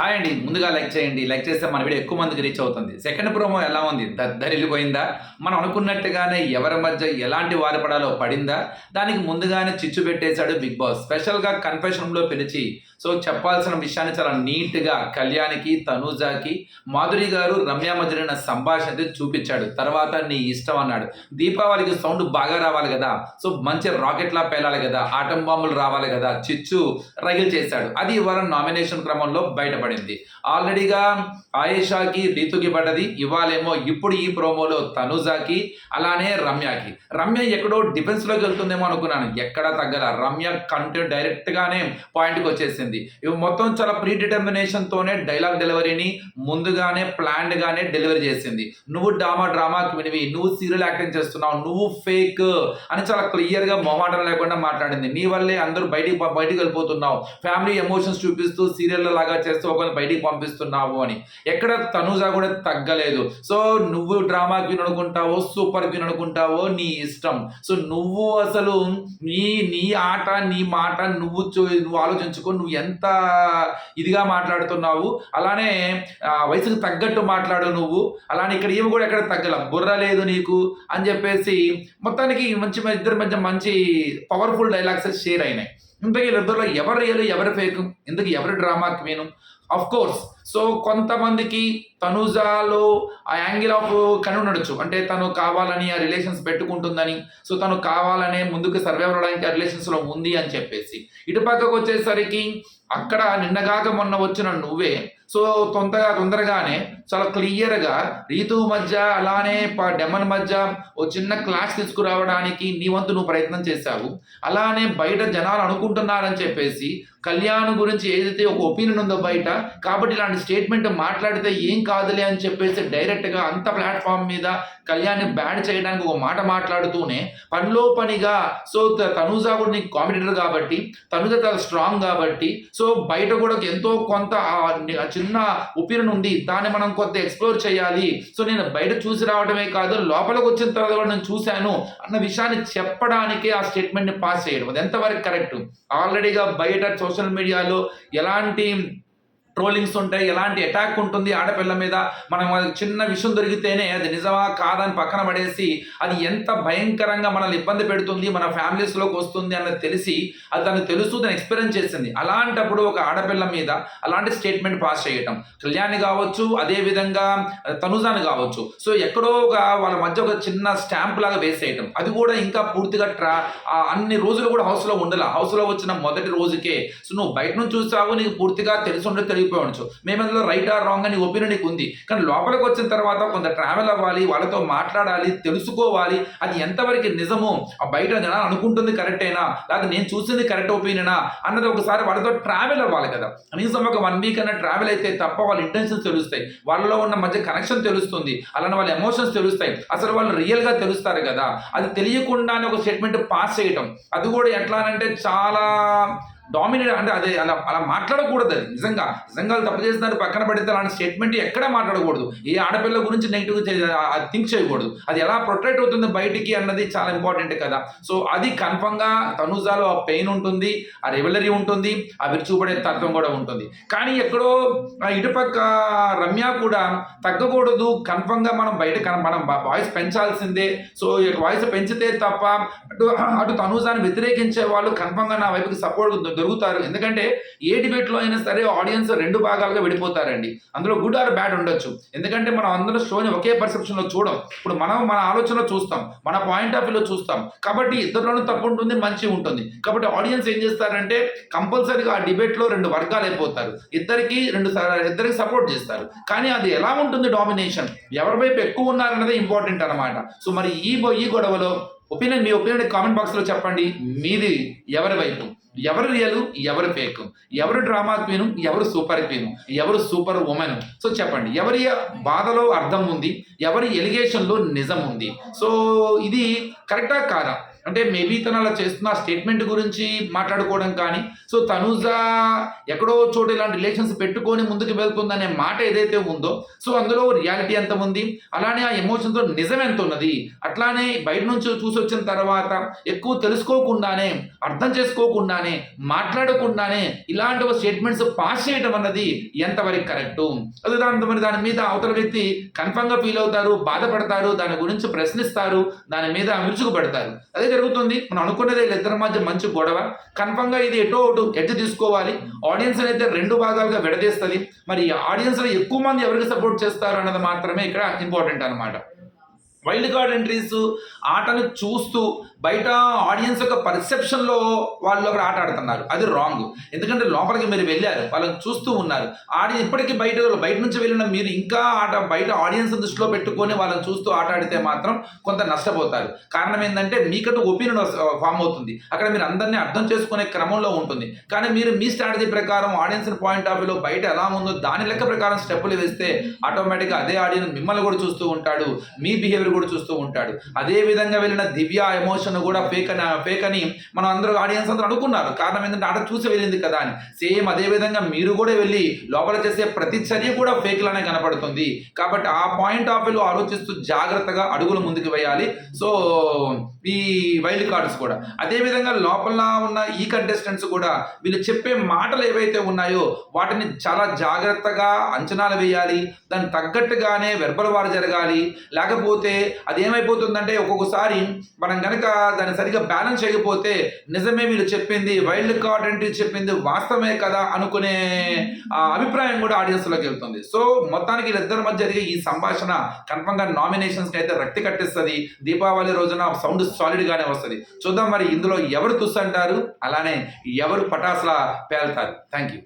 Hi అండి ముందుగా like చేయండి. లైక్ చేస్తే మన వీడియో ఎక్కువ మందికి రీచ్ అవుతుంది. సెకండ్ ప్రోమో ఎలా ఉంది? దద్దరిల్లిపోయిందా మనం అనుకున్నట్టుగానే ఎవరి మధ్య ఎలాంటి వారపడాలో పడిందా? దానికి ముందుగానే చిచ్చు పెట్టేశాడు బిగ్ బాస్. స్పెషల్గా కన్ఫెషన్ రూమ్లో పిలిచి సో చెప్పాల్సిన విషయాన్ని చాలా నీట్గా కళ్యాణ్కి తనూజాకి మాధురి గారు రమ్య మధ్యన సంభాషణ చూపించాడు. తర్వాత నీ ఇష్టం అన్నాడు. దీపావళికి సౌండ్ బాగా రావాలి కదా? సో మంచి రాకెట్లా పేలాలి కదా? ఆటం బాంబులు రావాలి కదా? చిచ్చు రగిల్ చేశాడు. అది ఇవాళ నామినేషన్ క్రమంలో బయటపడి పడింది ఆల్రెడీగా ఆయేషాకి రీతుకి పడ్డది. ఇవాళేమో ఇప్పుడు ఈ ప్రోమోలో తనుజాకి అలానే రమ్యకి. రమ్య ఎక్కడో డిఫెన్స్లోకి వెళ్తుందేమో అనుకున్నాను. ఎక్కడ తగ్గల రమ్య కంటెంట్ డైరెక్ట్గానే పాయింట్కి వచ్చేసింది. ఇవి మొత్తం చాలా ప్రీ డిటర్మినేషన్తోనే డైలాగ్ డెలివరీని ముందుగానే ప్లాన్డ్గానే డెలివరీ చేసింది. నువ్వు డ్రామా డ్రామాకి వినివి నువ్వు సీరియల్ యాక్టింగ్ చేస్తున్నావు నువ్వు ఫేక్ అని చాలా క్లియర్గా మొహమాటం లేకుండా మాట్లాడింది. నీ వల్లే అందరూ బయటికి బయటికి వెళ్ళిపోతున్నావు. ఫ్యామిలీ ఎమోషన్స్ చూపిస్తూ సీరియల్ లాగా చేస్తూ ఒకరిని బయటికి పంపిస్తున్నావు అని. ఎక్కడ తనుజా కూడా తగ్గలేదు. సో నువ్వు డ్రామా క్వీన్ అనుకుంటావో సూపర్ క్వీన్ అనుకుంటావో నీ ఇష్టం. సో నువ్వు అసలు నీ నీ ఆట నీ మాట నువ్వు చూ- నువ్వు ఆలోచించుకో నువ్వు ఎంత ఇదిగా మాట్లాడుతున్నావు అలానే వయసుకు తగ్గట్టు మాట్లాడు నువ్వు. అలానే ఇక్కడ ఏమి కూడా ఎక్కడ తగ్గల. బుర్ర లేదు నీకు అని చెప్పేసి మొత్తానికి మంచి ఇద్దరి మధ్య మంచి పవర్ఫుల్ డైలాగ్స్ షేర్ అయినాయి. ఇంతకీ వీళ్ళిద్దరిలో ఎవరు రియల్ ఎవరు ఫేక్ ఇందుకు ఎవరి డ్రామాకి క్వీను అఫ్ కోర్స్ సో కొంతమందికి తనుజాలో ఆ యాంగిల్ ఆఫ్ కను ఉండొచ్చు. అంటే తను కావాలని ఆ రిలేషన్స్ పెట్టుకుంటుందని. సో తను కావాలనే ముందుకు సర్వే అవ్వడానికి ఆ రిలేషన్స్లో ఉంది అని చెప్పేసి. ఇటు పక్కకు వచ్చేసరికి అక్కడ నిన్నగాక మొన్న వచ్చిన నువ్వే. సో తొందరగా తొందరగానే చాలా క్లియర్గా రీతు మధ్య అలానే ప- డెమన్ మధ్య ఓ చిన్న క్లాష్ తీసుకురావడానికి నీ వంతు నువ్వు ప్రయత్నం చేశావు. అలానే బయట జనాలు అనుకుంటున్నారని చెప్పేసి కళ్యాణ్ గురించి ఏదైతే ఒక ఒపీనియన్ ఉందో బయట కాబట్టి ఇలాంటి స్టేట్మెంట్ మాట్లాడితే ఏం కాదులే అని చెప్పేసి డైరెక్ట్గా అంత ప్లాట్ఫామ్ మీద కళ్యాణ్ని బ్యాడ్ చేయడానికి ఒక మాట మాట్లాడుతూనే పనిలో పనిగా సో త- కూడా నీకు కాంపిటేటర్ కాబట్టి తనుజ చాలా స్ట్రాంగ్ కాబట్టి సో బయట కూడా ఎంతో కొంత చిన్న ఒపీనియన్ నుండి దాన్ని మనం కొంత ఎక్స్ప్లోర్ చేయాలి. సో నేను బయట చూసి రావడమే కాదు లోపలికి వచ్చిన తర్వాత కూడా నేను చూశాను అన్న విషయాన్ని చెప్పడానికే ఆ స్టేట్మెంట్ని పాస్ చేయడం. అది ఎంతవరకు కరెక్ట్ ఆల్రెడీగా బయట సోషల్ మీడియాలో ఎలాంటి ట్రోలింగ్స్ ఉంటాయి ఎలాంటి అటాక్ ఉంటుంది ఆడపిల్ల మీద మనం చిన్న విషయం దొరికితేనే అది నిజమా కాదని పక్కన పడేసి అది ఎంత భయంకరంగా మనల్ని ఇబ్బంది పెడుతుంది మన ఫ్యామిలీస్లోకి వస్తుంది అన్నది తెలిసి అది తనకు తెలుసు దాన్ని ఎక్స్పీరియన్స్ చేసింది. అలాంటప్పుడు ఒక ఆడపిల్ల మీద అలాంటి స్టేట్మెంట్ పాస్ చేయటం. కళ్యాణి కావచ్చు అదే విధంగా తనుజాని కావచ్చు. సో ఎక్కడో ఒక వాళ్ళ మధ్య ఒక చిన్న స్టాంప్ లాగా వేసేయటం. అది కూడా ఇంకా పూర్తిగా ట్రా అన్ని రోజులు కూడా హౌస్లో ఉండాలి. హౌస్లో వచ్చిన మొదటి రోజుకే. సో నువ్వు బయట నుంచి చూసావు నీకు పూర్తిగా తెలిసి ఉండే వెళ్ళిపోయి ఉండొచ్చు. మేము అందులో రైట్ ఆర్ రాంగ్ అని ఒపీనియన్ నీకు ఉంది. కానీ లోపలికి వచ్చిన తర్వాత కొంత ట్రావెల్ అవ్వాలి వాళ్ళతో మాట్లాడాలి తెలుసుకోవాలి అది ఎంతవరకు నిజమో ఆ బయట జనాలు అనుకుంటుంది కరెక్టేనా లేదా నేను చూసింది కరెక్ట్ ఒపీనియనా అన్నది ఒకసారి వాళ్ళతో ట్రావెల్ అవ్వాలి కదా. కనీసం ఒక వన్ వీక్ అన్న ట్రావెల్ అయితే తప్ప వాళ్ళ ఇంటెన్షన్స్ తెలుస్తాయి. వాళ్ళలో ఉన్న మధ్య కనెక్షన్ తెలుస్తుంది. అలానే వాళ్ళ ఎమోషన్స్ తెలుస్తాయి. అసలు వాళ్ళు రియల్గా తెలుస్తారు కదా. అది తెలియకుండానే ఒక స్టేట్మెంట్ పాస్ చేయటం. అది కూడా ఎట్లా అంటే చాలా డామినేట్ అంటే అదే అలా అలా మాట్లాడకూడదు అది. నిజంగా నిజంగా తప్పు చేస్తున్నారు పక్కన పడితే అలాంటి స్టేట్మెంట్ ఎక్కడ మాట్లాడకూడదు. ఏ ఆడపిల్ల గురించి నెగిటివ్ థింక్ చేయకూడదు. అది ఎలా ప్రొటెక్ట్ అవుతుంది బయటికి అన్నది చాలా ఇంపార్టెంట్ కదా. సో అది కన్ఫర్మ్గా తనుజాలో ఆ పెయిన్ ఉంటుంది ఆ రెవెలరీ ఉంటుంది ఆ విరుచుపడే తత్వం కూడా ఉంటుంది. కానీ ఎక్కడో ఆ ఇటుపక్క రమ్య కూడా తగ్గకూడదు. కన్ఫర్మ్గా మనం బయట మనం వాయిస్ పెంచాల్సిందే. సో వాయిస్ పెంచితే తప్ప అటు అటు తనుజాన్ని వ్యతిరేకించే వాళ్ళు కన్ఫర్మ్గా నా వైపుకి సపోర్ట్ దొరుకుతారు. ఎందుకంటే ఏ డిబేట్లో అయినా సరే ఆడియన్స్ రెండు భాగాలుగా విడిపోతారండి. అందులో గుడ్ ఆర్ బ్యాడ్ ఉండొచ్చు. ఎందుకంటే మనం అందరూ షోని ఒకే పర్సెప్షన్లో చూడం. ఇప్పుడు మనం మన ఆలోచనలో చూస్తాం. మన పాయింట్ ఆఫ్ వ్యూలో చూస్తాం. కాబట్టి ఇద్దరులోనూ తప్పు ఉంటుంది మంచి ఉంటుంది. కాబట్టి ఆడియన్స్ ఏం చేస్తారంటే కంపల్సరీగా ఆ డిబేట్లో రెండు వర్గాలు అయిపోతారు. ఇద్దరికి రెండు ఇద్దరికి సపోర్ట్ చేస్తారు. కానీ అది ఎలా ఉంటుంది డామినేషన్ ఎవరి వైపు ఎక్కువ ఉన్నారన్నదే ఇంపార్టెంట్ అనమాట సో మరి ఈ ఈ గొడవలో ఒపీనియన్ మీ ఒపీనియన్ కామెంట్ బాక్స్లో చెప్పండి. మీది ఎవరి వైపు? ఎవరు రియల్ ఎవరు ఫేక్ ఎవరు డ్రామా క్వీను ఎవరు సూపర్ క్వీను ఎవరు సూపర్ ఉమెన్ సో చెప్పండి ఎవరి బాధలో అర్థం ఉంది ఎవరి ఎలిగేషన్లో నిజం ఉంది. సో ఇది కరెక్టా కాదా? అంటే మేబీ తను అలా చేస్తున్న స్టేట్మెంట్ గురించి మాట్లాడుకోవడం కానీ సో తనుజా ఎక్కడో చోట ఇలాంటి రిలేషన్స్ పెట్టుకొని ముందుకు వెళ్తుందనే మాట ఏదైతే ఉందో సో అందులో రియాలిటీ ఎంత ఉంది? అలానే ఆ ఎమోషన్తో నిజం ఎంత ఉన్నది? అట్లానే బయట నుంచి చూసి వచ్చిన తర్వాత ఎక్కువ తెలుసుకోకుండానే అర్థం చేసుకోకుండానే మాట్లాడకుండానే ఇలాంటి స్టేట్మెంట్స్ పాస్ చేయడం అన్నది ఎంతవరకు కరెక్టు? అది దాని మరి దాని మీద అవతల వ్యక్తి కన్ఫర్మ్గా ఫీల్ అవుతారు బాధపడతారు దాని గురించి ప్రశ్నిస్తారు దాని మీద విరుచుకుపడతారు అదే జరుగుతుంది? మనం అనుకున్నదే ఇద్దరి మధ్య మంచి గొడవ. కన్ఫర్మ్గా ఇది ఎటో ఒకటి ఎట్టు తీసుకోవాలి. ఆడియన్స్ అయితే రెండు భాగాలుగా విడదీస్తుంది. మరి ఆడియన్స్లో ఎక్కువ మంది ఎవరికి సపోర్ట్ చేస్తారు అన్నది మాత్రమే ఇక్కడ ఇంపార్టెంట్ అనమాట వైల్డ్ కార్డ్ ఎంట్రీస్ ఆటను చూస్తూ బయట ఆడియన్స్ యొక్క పర్సెప్షన్లో వాళ్ళు అక్కడ ఆట ఆడుతున్నారు. అది రాంగ్ ఎందుకంటే లోపలికి మీరు వెళ్ళారు వాళ్ళని చూస్తూ ఉన్నారు. ఆడి ఇప్పటికీ బయట బయట నుంచి వెళ్ళిన మీరు ఇంకా ఆట బయట ఆడియన్స్ దృష్టిలో పెట్టుకొని వాళ్ళని చూస్తూ ఆట ఆడితే మాత్రం కొంత నష్టపోతారు. కారణం ఏంటంటే మీకంటూ ఒపీనియన్ ఫామ్ అవుతుంది. అక్కడ మీరు అందరినీ అర్థం చేసుకునే క్రమంలో ఉంటుంది. కానీ మీరు మీ స్ట్రాటజీ ప్రకారం ఆడియన్స్ పాయింట్ ఆఫ్ వ్యూలో బయట ఎలా ఉందో దాని లెక్క ప్రకారం స్టెప్పులు వేస్తే ఆటోమేటిక్గా అదే ఆడియన్స్ మిమ్మల్ని కూడా చూస్తూ ఉంటాడు. మీ బిహేవియర్ కూడా చూస్తూ ఉంటాడు. అదే విధంగా వెళ్ళిన దివ్య ఎమోషన్ కూడా ఫేక్ అని ఫేక్ అని మనం అందరూ ఆడియన్స్ అందరూ అనుకున్నారు. కారణం ఏంటంటే ఆట చూసి వెళ్ళింది కదా అని. సేమ్ అదే విధంగా మీరు కూడా వెళ్ళి లోపల చేసే ప్రతి చర్య కూడా ఫేక్ లానే కనపడుతుంది. కాబట్టి ఆ పాయింట్ ఆఫ్ వ్యూ ఆలోచిస్తూ జాగ్రత్తగా అడుగులు ముందుకు వేయాలి. సో ఈ వైల్డ్ కార్డ్స్ కూడా. అదే విధంగా లోపల ఉన్న ఈ కంటెస్టెంట్స్ కూడా వీళ్ళు చెప్పే మాటలు ఏవైతే ఉన్నాయో వాటిని చాలా జాగ్రత్తగా అంచనాలు వేయాలి. దానికి తగ్గట్టుగానే వెర్బల్ వారు జరగాలి. లేకపోతే అది ఏమైపోతుందంటే ఒక్కొక్కసారి మనం కనుక దాన్ని సరిగ్గా బ్యాలెన్స్ చేయకపోతే నిజమే వీళ్ళు చెప్పింది వైల్డ్ కార్డ్ అంటే చెప్పింది వాస్తవమే కదా అనుకునే అభిప్రాయం కూడా ఆడియన్స్లోకి వెళ్తుంది. సో మొత్తానికి వీళ్ళిద్దరి మధ్య జరిగే ఈ సంభాషణ కన్ఫర్మ్గా నామినేషన్స్కి అయితే రక్తి కట్టిస్తుంది. దీపావళి రోజున సౌండ్ సాలిడ్గానే వస్తుంది. చూద్దాం మరి ఇందులో ఎవరు తుస్సు అంటారు? అలానే ఎవరు పటాసులా పేల్తారు? Thank you